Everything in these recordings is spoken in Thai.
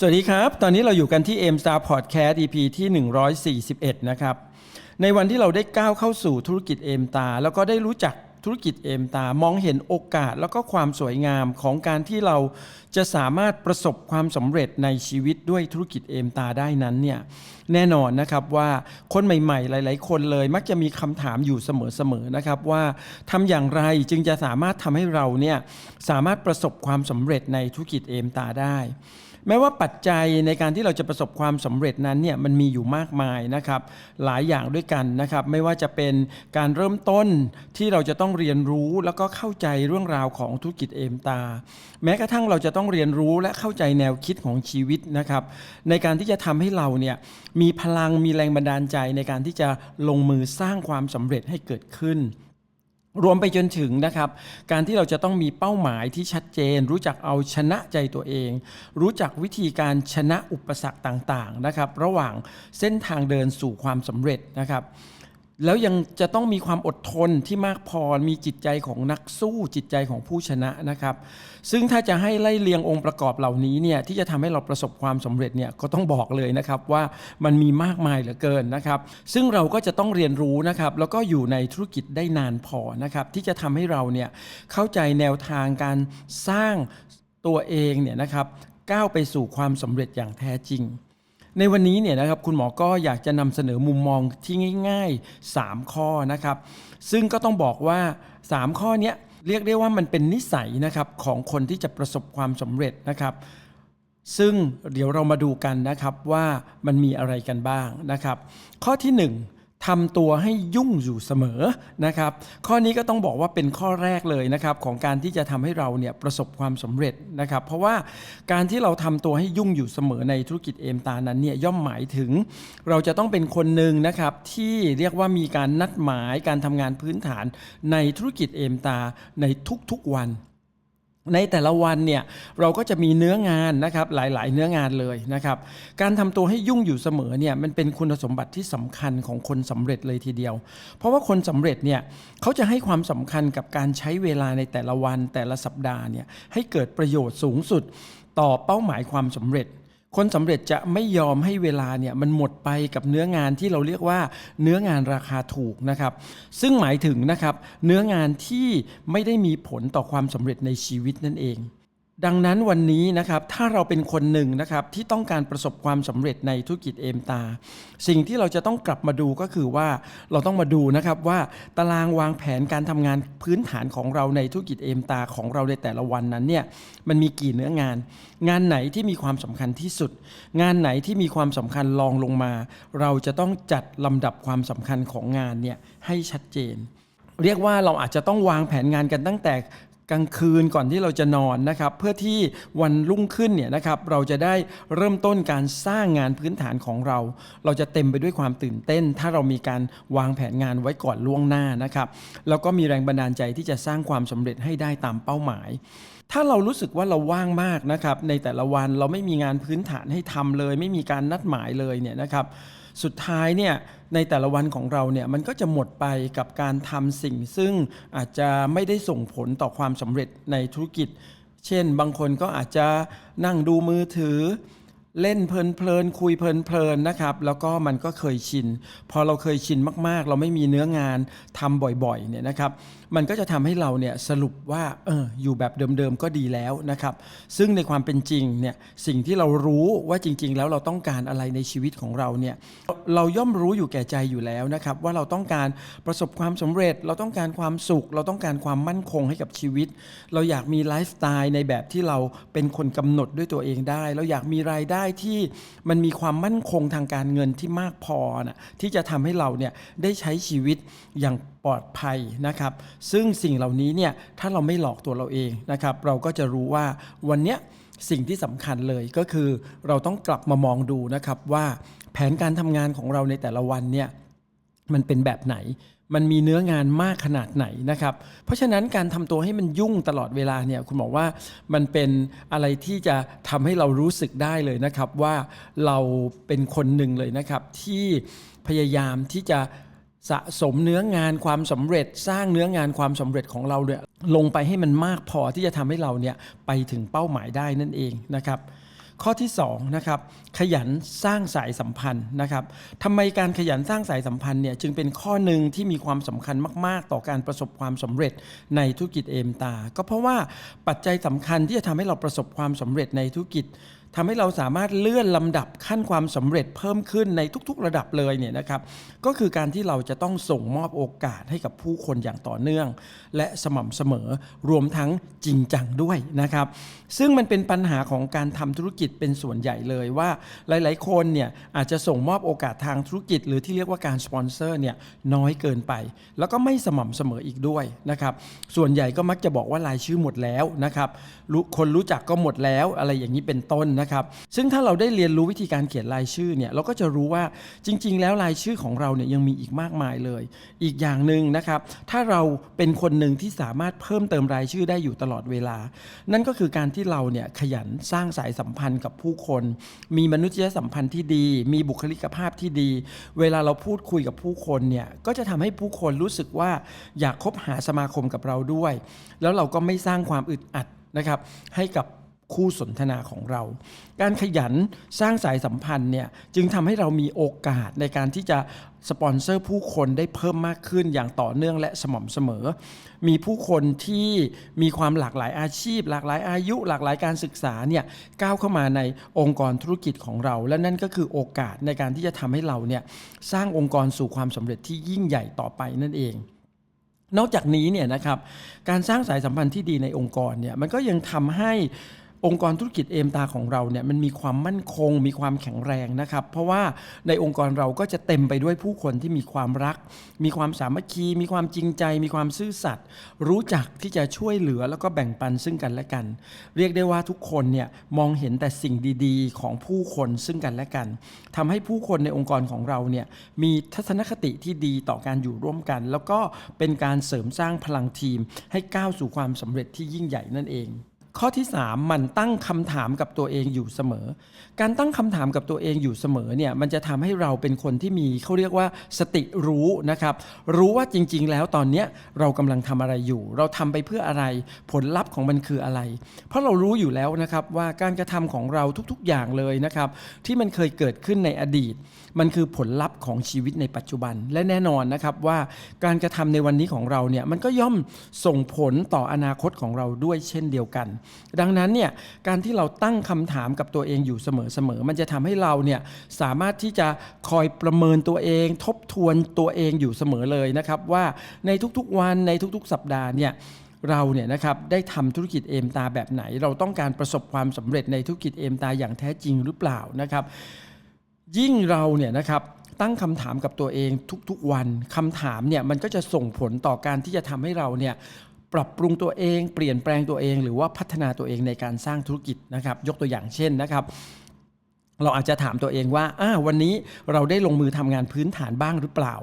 สวัสดีครับ ตอนนี้เราอยู่กันที่ M Star Podcast EP ที่ 141 นะครับ ในวันที่เราได้ก้าวเข้าสู่ธุรกิจ M Star แล้วก็ได้รู้จักธุรกิจ M Star มองเห็นโอกาสแล้วก็ความสวยงามของการที่เราจะสามารถประสบความสำเร็จในชีวิตด้วยธุรกิจ M Star ได้นั้นเนี่ยแน่นอนนะครับว่าคนใหม่ๆ หลาย ๆ คนเลย มักจะมีคำถามอยู่เสมอๆนะครับว่าทำอย่างไรจึงจะสามารถทำให้เราเนี่ยสามารถประสบความสำเร็จในธุรกิจ M Star ได้ แม้ว่าปัจจัยในการที่เราจะประสบความสำเร็จนั้นเนี่ยมันมีอยู่มากมายนะครับหลายอย่างด้วยกันนะครับไม่ว่าจะเป็นการเริ่มต้นที่เราจะต้องเรียนรู้แล้วก็เข้าใจเรื่องราวของธุรกิจเอมตา แม้กระทั่งเราจะต้องเรียนรู้และเข้าใจแนวคิดของชีวิตนะครับในการที่จะทำให้เราเนี่ยมีพลังมีแรงบันดาลใจในการที่จะลงมือสร้างความสำเร็จให้เกิดขึ้น รวมไปจนถึงนะครับ การที่เราจะต้องมีเป้าหมายที่ชัดเจน รู้จักเอาชนะใจตัวเอง รู้จักวิธีการชนะอุปสรรคต่างๆนะครับ ระหว่างเส้นทางเดินสู่ความสำเร็จนะครับ แล้วยังจะต้องมีความอดทนที่มากพอ มีจิตใจของนักสู้จิตใจของผู้ชนะนะครับ ซึ่งถ้าจะให้ไล่เลียงองค์ประกอบเหล่านี้เนี่ยที่จะทำให้เราประสบความสำเร็จเนี่ยก็ต้องบอกเลยนะครับว่ามันมีมากมายเหลือเกินนะครับ ซึ่งเราก็จะต้องเรียนรู้นะครับ แล้วก็อยู่ในธุรกิจได้นานพอนะครับ ที่จะทำให้เราเนี่ยเข้าใจแนวทางการสร้างตัวเองเนี่ยนะครับก้าวไปสู่ความสำเร็จอย่างแท้จริง ในวันนี้เนี่ยนะครับคุณหมอก็อยากจะนำเสนอมุมมองที่ง่าย ๆ 3 ข้อนะครับ ซึ่งก็ต้องบอกว่า 3 ข้อนี้เรียกได้ว่ามันเป็นนิสัยนะครับของคนที่จะประสบความสำเร็จนะครับ ซึ่งเดี๋ยวเรามาดูกันนะครับว่ามันมีอะไรกันบ้างนะครับ ข้อที่ 1 ทำตัวให้ยุ่งอยู่เสมอนะครับ ข้อนี้ก็ต้องบอกว่าเป็นข้อแรกเลยนะครับของการที่จะทำให้เราเนี่ยประสบความสำเร็จนะครับ เพราะว่าการที่เราทำตัวให้ยุ่งอยู่เสมอในธุรกิจเอมตานั้นเนี่ยย่อมหมายถึง เราจะต้องเป็นคนหนึ่งนะครับที่เรียกว่ามีการนัดหมายการทำงานพื้นฐานในธุรกิจเอมตาในทุกๆวัน ในแต่ละวันเนี่ยเราก็จะมีเนื้องานนะครับหลายๆ เนื้องานเลยนะครับ การทำตัวให้ยุ่งอยู่เสมอเนี่ยมันเป็นคุณสมบัติที่สำคัญของคนสำเร็จเลยทีเดียว เพราะว่าคนสำเร็จเนี่ยเขาจะให้ความสำคัญกับการใช้เวลาในแต่ละวันแต่ละสัปดาห์เนี่ยให้เกิดประโยชน์สูงสุดต่อเป้าหมายความสำเร็จ คนสำเร็จจะไม่ยอมให้เวลาเนี่ยมันหมดไปกับเนื้องานที่เราเรียกว่าเนื้องานราคาถูกนะครับ ซึ่งหมายถึงนะครับเนื้องานที่ไม่ได้มีผลต่อความสำเร็จในชีวิตนั่นเอง ดังนั้นวันนี้นะครับถ้าเราเป็นคนหนึ่งนะครับที่ต้องการประสบความสำเร็จในธุรกิจเอมตา สิ่งที่เราจะต้องกลับมาดูก็คือว่าเราต้องมาดูนะครับว่าตารางวางแผนการทำงานพื้นฐานของเราในธุรกิจเอมตาของเราในแต่ละวันนั้นเนี่ยมันมีกี่เนื้องาน งานไหนที่มีความสำคัญที่สุด งานไหนที่มีความสำคัญรองลงมา เราจะต้องจัดลำดับความสำคัญของงานเนี่ยให้ชัดเจนเรียกว่าเราอาจจะต้องวางแผนงานกันตั้งแต่ กลางคืนก่อนที่เราจะนอนนะครับ เพื่อที่วันรุ่งขึ้นเนี่ยนะครับเราจะได้เริ่มต้นการสร้างงานพื้นฐานของเรา เราจะเต็มไปด้วยความตื่นเต้น ถ้าเรามีการวางแผนงานไว้ก่อนล่วงหน้านะครับแล้วก็มีแรงบันดาลใจที่จะสร้างความสำเร็จให้ได้ตามเป้าหมาย ถ้าเรารู้สึกว่าเราว่างมากนะครับ ในแต่ละวันเราไม่มีงานพื้นฐานให้ทำเลย ไม่มีการนัดหมายเลยเนี่ยนะครับ สุดท้ายเนี่ย ในแต่ละวันของเราเนี่ยมันก็จะหมดไปกับการทำสิ่ง ซึ่งอาจจะไม่ได้ส่งผลต่อความสำเร็จในธุรกิจ เช่น บางคนก็อาจจะนั่งดูมือถือเล่นเพลินๆคุยเพลินๆนะครับ แล้วก็มันก็เคยชิน พอเราเคยชินมากๆ เราไม่มีเนื้องานทำบ่อยๆเนี่ยนะครับมันก็จะทำให้เราเนี่ยสรุปว่าเอออยู่แบบเดิมๆก็ดีแล้วนะครับ ซึ่งในความเป็นจริงเนี่ยสิ่งที่เรารู้ว่าจริง ๆ แล้วเราต้องการอะไรในชีวิตของเราเนี่ยเราย่อมรู้อยู่แก่ใจอยู่แล้วนะครับ ว่าเราต้องการประสบความสำเร็จ เราต้องการความสุข เราต้องการความมั่นคงให้กับชีวิต เราอยากมีไลฟ์สไตล์ในแบบที่เราเป็นคนกำหนดด้วยตัวเองได้ เราอยากมีรายได้ที่มันมีความมั่นคงทางการเงินที่มากพอนะที่จะทำให้เราเนี่ยได้ใช้ชีวิตอย่างปลอดภัยนะครับซึ่งสิ่งเหล่านี้เนี่ยถ้าเราไม่หลอกตัวเราเองนะครับ เราก็จะรู้ว่าวันเนี้ยสิ่งที่สำคัญเลยก็คือเราต้องกลับมามองดูนะครับว่าแผนการทำงานของเราในแต่ละวันเนี่ยมันเป็นแบบไหน มันมีเนื้องานมากขนาดไหนนะครับ เพราะฉะนั้นการทำตัวให้มันยุ่งตลอดเวลาเนี่ยคุณบอกว่ามันเป็นอะไรที่จะทำให้เรารู้สึกได้เลยนะครับว่าเราเป็นคนหนึ่งเลยนะครับที่พยายามที่จะ สะสมเนื้องานความสำเร็จ สร้างเนื้องานความสำเร็จของเราเนี่ยลงไปให้มันมากพอที่จะทำให้เราเนี่ยไปถึงเป้าหมายได้นั่นเองนะครับข้อที่2นะครับขยันสร้างสายสัมพันธ์นะครับทำไมการขยันสร้างสายสัมพันธ์เนี่ยจึงเป็นข้อหนึ่งที่มีความสำคัญมาก ๆ ต่อการประสบความสำเร็จในธุรกิจเอมตา ก็เพราะว่าปัจจัยสำคัญที่จะทำให้เราประสบความสำเร็จในธุรกิจ ทำให้เราสามารถเลื่อนลำดับขั้นความสำเร็จเพิ่มขึ้นในทุกๆระดับเลยเนี่ยนะครับ ก็คือการที่เราจะต้องส่งมอบโอกาสให้กับผู้คนอย่างต่อเนื่อง และสม่ำเสมอรวมทั้งจริงจังด้วยนะครับ ซึ่งมันเป็นปัญหาของการทำธุรกิจเป็นส่วนใหญ่เลยว่าหลายๆ คนเนี่ยอาจจะส่งมอบโอกาสทางธุรกิจ หรือที่เรียกว่าการสปอนเซอร์เนี่ยน้อยเกินไป แล้วก็ไม่สม่ำเสมออีกด้วยนะครับ ส่วนใหญ่ก็มักจะบอกว่ารายชื่อหมดแล้วนะครับคนรู้จักก็หมดแล้วอะไรอย่างนี้เป็นต้นนะครับ ซึ่งถ้าเราได้เรียนรู้วิธีการเขียนรายชื่อเนี่ยเราก็จะรู้ว่าจริง ๆ แล้วรายชื่อของเราเนี่ยยังมีอีกมากมายเลย อีกอย่างหนึ่งนะครับ ถ้าเราเป็นคนหนึ่งที่สามารถเพิ่มเติมรายชื่อได้อยู่ตลอดเวลา นั่นก็คือการที่เราเนี่ยขยันสร้างสายสัมพันธ์กับผู้คน มีมนุษยสัมพันธ์ที่ดี มีบุคลิกภาพที่ดี เวลาเราพูดคุยกับผู้คนเนี่ยก็จะทำให้ผู้คนรู้สึกว่าอยากคบหาสมาคมกับเราด้วย แล้วเราก็ไม่สร้างความอึดอัดนะครับให้กับ คู่สนทนาของเรา การขยันสร้างสายสัมพันธ์เนี่ยจึงทำให้เรามีโอกาสในการที่จะสปอนเซอร์ผู้คนได้เพิ่มมากขึ้นอย่างต่อเนื่องและสม่ำเสมอ มีผู้คนที่มีความหลากหลายอาชีพ หลากหลายอายุ หลากหลายการศึกษาเนี่ยก้าวเข้ามาในองค์กรธุรกิจของเรา และนั่นก็คือโอกาสในการที่จะทำให้เราเนี่ยสร้างองค์กรสู่ความสำเร็จที่ยิ่งใหญ่ต่อไปนั่นเองนอกจากนี้เนี่ยนะครับการสร้างสายสัมพันธ์ที่ดีในองค์กรเนี่ยมันก็ยังทำให้ องค์กรธุรกิจเอมตาของเราเนี่ยมันมีความมั่นคง มีความแข็งแรงนะครับ เพราะว่าในองค์กรเราก็จะเต็มไปด้วยผู้คนที่มีความรัก มีความสามัคคี มีความจริงใจ มีความซื่อสัตย์รู้จักที่จะช่วยเหลือแล้วก็แบ่งปันซึ่งกันและกัน เรียกได้ว่าทุกคนเนี่ยมองเห็นแต่สิ่งดีๆ ของผู้คนซึ่งกันและกันทำให้ผู้คนในองค์กรของเราเนี่ยมีทัศนคติที่ดีต่อการอยู่ร่วมกัน แล้วก็เป็นการเสริมสร้างพลังทีมให้ก้าวสู่ความสำเร็จที่ยิ่งใหญ่นั่นเอง ข้อที่ 3 มันตั้งคำถามกับตัวเองอยู่เสมอ การตั้งคำถามกับตัวเองอยู่เสมอเนี่ยมันจะทำให้เราเป็นคนที่มีเขาเรียกว่าสติรู้นะครับ รู้ว่าจริง ๆ แล้วตอนเนี้ยเรากำลังทำอะไรอยู่ เราทำไปเพื่ออะไร ผลลัพธ์ของมันคืออะไร เพราะเรารู้อยู่แล้วนะครับว่าการกระทำของเราทุกๆอย่างเลยนะครับที่มันเคยเกิดขึ้นในอดีต มันคือผลลัพธ์ของชีวิตในปัจจุบัน และแน่นอนนะครับว่าการกระทำในวันนี้ของเราเนี่ยมันก็ย่อมส่งผลต่ออนาคตของเราด้วยเช่นเดียวกันดังนั้นเนี่ยการที่เราตั้งคำถามกับตัวเองอยู่เสมอๆมันจะทำให้เราเนี่ยสามารถที่จะคอยประเมินตัวเอง ทบทวนตัวเองอยู่เสมอเลยนะครับว่าในทุกๆวันในทุกๆ สัปดาห์เนี่ยเราเนี่ยนะครับได้ทำธุรกิจเอมตาแบบไหน เราต้องการประสบความสำเร็จในธุรกิจเอมตาอย่างแท้จริงหรือเปล่านะครับ ยิ่งเราเนี่ยนะครับตั้งคำถามกับตัวเองทุกๆวันคำถามเนี่ยมันก็จะส่งผลต่อการที่จะทำให้เราเนี่ย ปรับปรุงตัวเอง เปลี่ยนแปลงตัวเอง หรือว่าพัฒนาตัวเองในการสร้างธุรกิจนะครับ ยกตัวอย่างเช่นนะครับ เราอาจจะถามตัวเองว่าอ่าวันนี้เราได้ลงมือทำงานพื้นฐานบ้างหรือเปล่า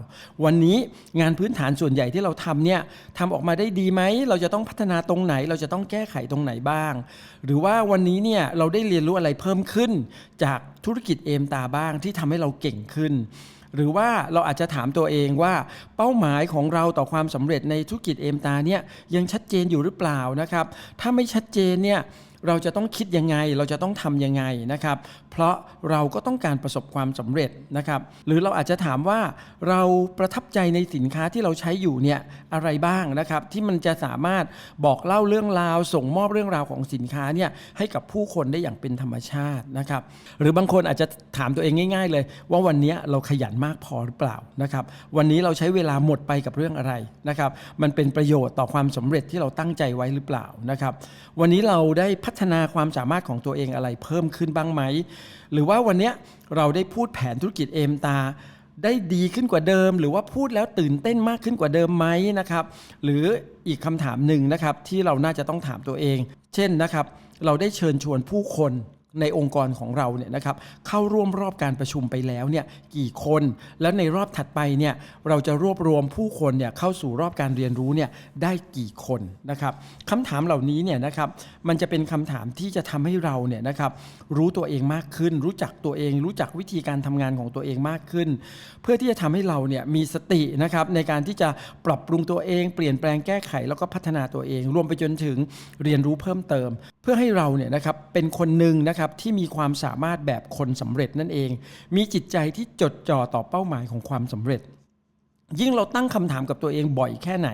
วันนี้งานพื้นฐานส่วนใหญ่ที่เราทำเนี่ยทำออกมาได้ดีไหม เราจะต้องพัฒนาตรงไหน เราจะต้องแก้ไขตรงไหนบ้าง หรือว่าวันนี้เนี่ยเราได้เรียนรู้อะไรเพิ่มขึ้น จากธุรกิจเอมตาบ้างที่ทำให้เราเก่งขึ้น หรือว่าเราอาจจะถามตัวเองว่าเป้าหมายของเราต่อความสำเร็จในธุรกิจเอมตาเนี่ยยังชัดเจนอยู่หรือเปล่านะครับ ถ้าไม่ชัดเจนเนี่ยเราจะต้องคิดยังไง เราจะต้องทำยังไงนะครับ เพราะเราก็ต้องการประสบความสำเร็จนะครับ หรือเราอาจจะถามว่าเราประทับใจในสินค้าที่เราใช้อยู่เนี่ยอะไรบ้างนะครับ ที่มันจะสามารถบอกเล่าเรื่องราว ส่งมอบเรื่องราวของสินค้าเนี่ยให้กับผู้คนได้อย่างเป็นธรรมชาตินะครับ หรือบางคนอาจจะถามตัวเองง่าย ๆ เลย ว่าวันนี้เราขยันมากพอหรือเปล่านะครับ วันนี้เราใช้เวลาหมดไปกับเรื่องอะไรนะครับ มันเป็นประโยชน์ต่อความสำเร็จที่เราตั้งใจไว้หรือเปล่านะครับ วันนี้เราได้พัฒนาความสามารถของตัวเองอะไรเพิ่มขึ้นบ้างไหมหรือว่าวันนี้เราได้พูดแผนธุรกิจเอมตา ได้ดีขึ้นกว่าเดิม หรือว่าพูดแล้วตื่นเต้นมากขึ้นกว่าเดิมไหมนะครับ หรืออีกคำถามหนึ่งนะครับที่เราน่าจะต้องถามตัวเอง เช่นนะครับ เราได้เชิญชวนผู้คน ในองค์กรของเราเนี่ยนะครับเข้าร่วมรอบการประชุมไปแล้วเนี่ยกี่คน แล้วในรอบถัดไปเนี่ยเราจะรวบรวมผู้คนเนี่ยเข้าสู่รอบการเรียนรู้เนี่ยได้กี่คนนะครับคำถามเหล่านี้เนี่ยนะครับมันจะเป็นคำถามที่จะทำให้เราเนี่ยนะครับรู้ตัวเองมากขึ้น รู้จักตัวเอง รู้จักวิธีการทำงานของตัวเองมากขึ้น เพื่อที่จะทำให้เราเนี่ยมีสตินะครับในการที่จะปรับปรุงตัวเอง เปลี่ยนแปลงแก้ไขแล้วก็พัฒนาตัวเอง รวมไปจนถึงเรียนรู้เพิ่มเติม เพื่อให้เราเนี่ยนะครับเป็นคนหนึ่งนะครับนะครับที่มีความสามารถแบบคนสำเร็จนั่นเอง มีจิตใจที่จดจ่อต่อเป้าหมายของความสำเร็จ ยิ่งเราตั้งคำถามกับตัวเองบ่อยแค่ไหน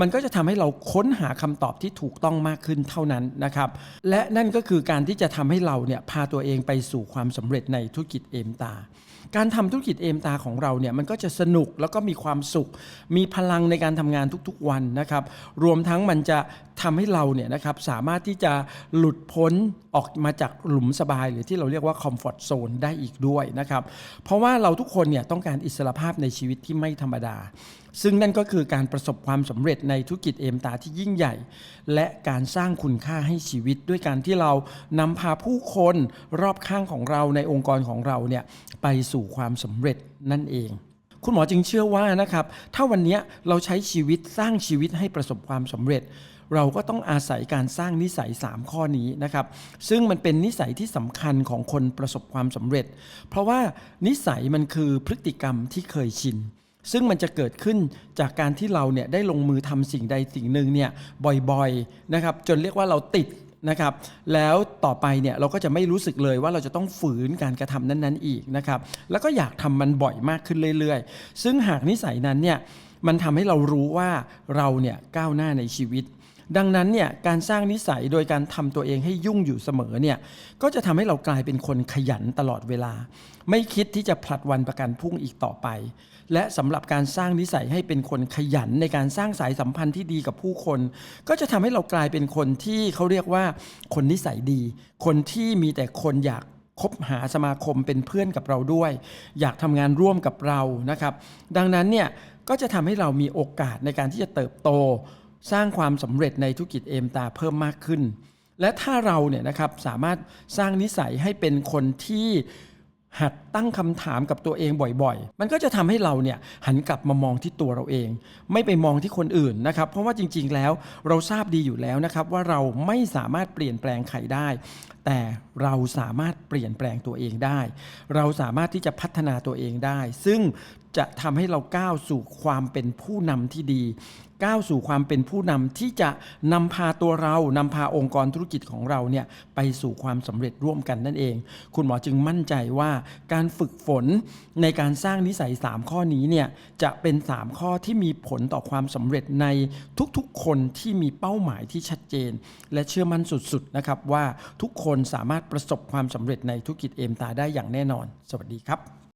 มันก็จะทำให้เราค้นหาคำตอบที่ถูกต้องมากขึ้นเท่านั้นนะครับ และนั่นก็คือการที่จะทำให้เราเนี่ยพาตัวเองไปสู่ความสำเร็จในธุรกิจเอมตา การทำธุรกิจเอมตาของเราเนี่ยมันก็จะสนุกแล้วก็มีความสุข มีพลังในการทำงานทุกๆวันนะครับ รวมทั้งมันจะทำให้เราเนี่ยนะครับสามารถที่จะหลุดพ้นออกมาจากหลุมสบาย หรือที่เราเรียกว่าคอมฟอร์ทโซนได้อีกด้วยนะครับ เพราะว่าเราทุกคนเนี่ยต้องการอิสรภาพในชีวิตที่ไม่ธรรมดาซึ่งนั่นก็คือการประสบความสำเร็จในธุรกิจเอมตาที่ยิ่งใหญ่ และการสร้างคุณค่าให้ชีวิต ด้วยการที่เรานำพาผู้คนรอบข้างของเราในองค์กรของเราเนี่ยไปสู่ความสำเร็จนั่นเองคุณหมอจึงเชื่อว่านะครับ ถ้าวันนี้เราใช้ชีวิตสร้างชีวิตให้ประสบความสำเร็จ เราก็ต้องอาศัยการสร้างนิสัย 3 ข้อนี้นะครับ ซึ่งมันเป็นนิสัยที่สำคัญของคนประสบความสำเร็จ เพราะว่านิสัยมันคือพฤติกรรมที่เคยชิน ซึ่งมันจะเกิดขึ้นจากการที่เราเนี่ยได้ลงมือทำสิ่งใดสิ่งหนึ่งเนี่ยบ่อยๆนะครับจนเรียกว่าเราติดนะครับแล้วต่อไปเนี่ยเราก็จะไม่รู้สึกเลยว่าเราจะต้องฝืนการกระทำนั้นๆอีกนะครับแล้วก็อยากทำมันบ่อยมากขึ้นเรื่อยๆ ซึ่งหากนิสัยนั้นเนี่ยมันทำให้เรารู้ว่าเราเนี่ยก้าวหน้าในชีวิต ดังนั้นเนี่ยการสร้างนิสัยโดยการทำตัวเองให้ยุ่งอยู่เสมอเนี่ยก็จะทำให้เรากลายเป็นคนขยันตลอดเวลา ไม่คิดที่จะผลัดวันประกันพรุ่งอีกต่อไป และสำหรับการสร้างนิสัยให้เป็นคนขยันในการสร้างสายสัมพันธ์ที่ดีกับผู้คน ก็จะทำให้เรากลายเป็นคนที่เขาเรียกว่าคนนิสัยดี คนที่มีแต่คนอยากคบหาสมาคมเป็นเพื่อนกับเราด้วย อยากทำงานร่วมกับเรานะครับ ดังนั้นเนี่ยก็จะทำให้เรามีโอกาสในการที่จะเติบโต สร้างความสำเร็จในธุรกิจเอมตาเพิ่มมากขึ้น และถ้าเราเนี่ยนะครับสามารถสร้างนิสัยให้เป็นคนที่ หัดตั้งคำถามกับตัวเองบ่อยๆ มันก็จะทำให้เราเนี่ยหันกลับมามองที่ตัวเราเอง ไม่ไปมองที่คนอื่นนะครับ เพราะว่าจริงๆ แล้วเราทราบดีอยู่แล้วนะครับ ว่าเราไม่สามารถเปลี่ยนแปลงใครได้ แต่เราสามารถเปลี่ยนแปลงตัวเองได้ เราสามารถที่จะพัฒนาตัวเองได้ ซึ่งจะทำให้เราก้าวสู่ความเป็นผู้นำที่ดี ก้าวสู่ความเป็นผู้นำที่จะนำพาตัวเรานำพาองค์กรธุรกิจของเราเนี่ยไปสู่ความสำเร็จร่วมกันนั่นเอง คุณหมอจึงมั่นใจว่าการฝึกฝนในการสร้างนิสัย 3 ข้อนี้เนี่ยจะเป็น 3 ข้อที่มีผลต่อความสำเร็จในทุกๆ คนที่มีเป้าหมายที่ชัดเจน และเชื่อมั่นสุดๆนะครับว่าทุกคนสามารถประสบความสำเร็จในธุรกิจเอมตาได้อย่างแน่นอน สวัสดีครับ